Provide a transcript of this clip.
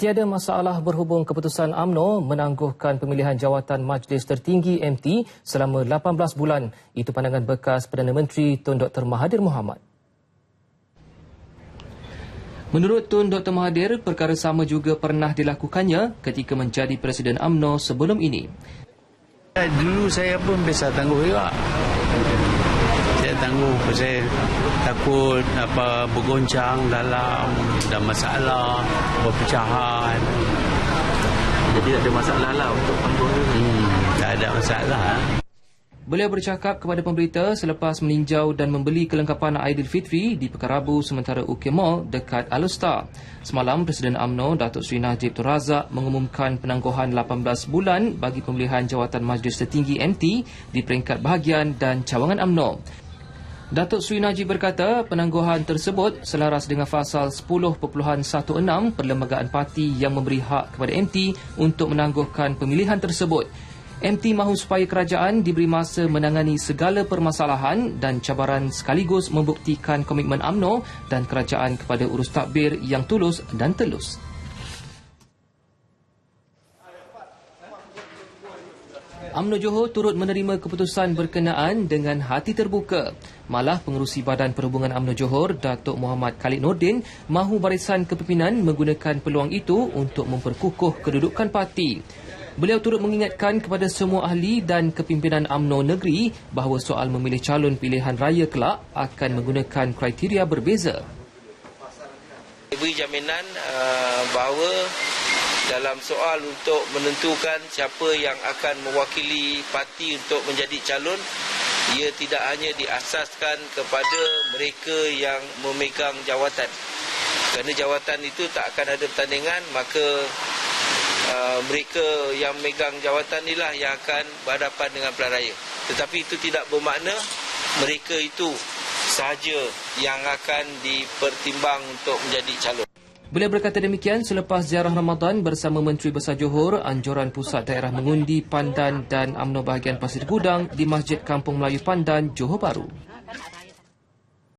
Tiada masalah berhubung keputusan AMNO menangguhkan pemilihan jawatan Majlis Tertinggi MT selama 18 bulan. Itu pandangan bekas Perdana Menteri Tun Dr. Mahathir Mohamad. Menurut Tun Dr. Mahathir, perkara sama juga pernah dilakukannya ketika menjadi Presiden AMNO sebelum ini. Dulu saya pun biasa tangguh juga. Saya tangguh saya takut apa bergoncang dalam ada masalah perpecahan jadi ada masalah lah untuk panggung hmm, tak ada masalah Beliau bercakap kepada pemberita selepas meninjau dan membeli kelengkapan Aidilfitri di Pekarabu sementara UK Mall dekat Alustar. Semalam, Presiden AMNO Datuk Seri Najib Tun Razak mengumumkan penangguhan 18 bulan bagi pemilihan jawatan Majlis Tertinggi MT di peringkat bahagian dan cawangan AMNO. Datuk Sri Najib berkata penangguhan tersebut selaras dengan fasal 10.16 Perlembagaan Parti yang memberi hak kepada MT untuk menangguhkan pemilihan tersebut. MT mahu supaya kerajaan diberi masa menangani segala permasalahan dan cabaran sekaligus membuktikan komitmen AMNO dan kerajaan kepada urus takbir yang tulus dan telus. UMNO Johor turut menerima keputusan berkenaan dengan hati terbuka. Malah pengerusi Badan Perhubungan UMNO Johor, Datuk Muhammad Khalid Nordin, mahu barisan kepimpinan menggunakan peluang itu untuk memperkukuh kedudukan parti. Beliau turut mengingatkan kepada semua ahli dan kepimpinan UMNO negeri bahawa soal memilih calon pilihan raya kelak akan menggunakan kriteria berbeza. Beri jaminan uh, bahawa dalam soal untuk menentukan siapa yang akan mewakili parti untuk menjadi calon ia tidak hanya diasaskan kepada mereka yang memegang jawatan. Kerana jawatan itu tak akan ada pertandingan maka uh, mereka yang memegang jawatan inilah yang akan berhadapan dengan pilihan raya. Tetapi itu tidak bermakna mereka itu sahaja yang akan dipertimbang untuk menjadi calon Beliau berkata demikian selepas ziarah Ramadan bersama Menteri Besar Johor, Anjuran Pusat Daerah Mengundi, Pandan dan UMNO bahagian Pasir Gudang di Masjid Kampung Melayu Pandan, Johor Bahru.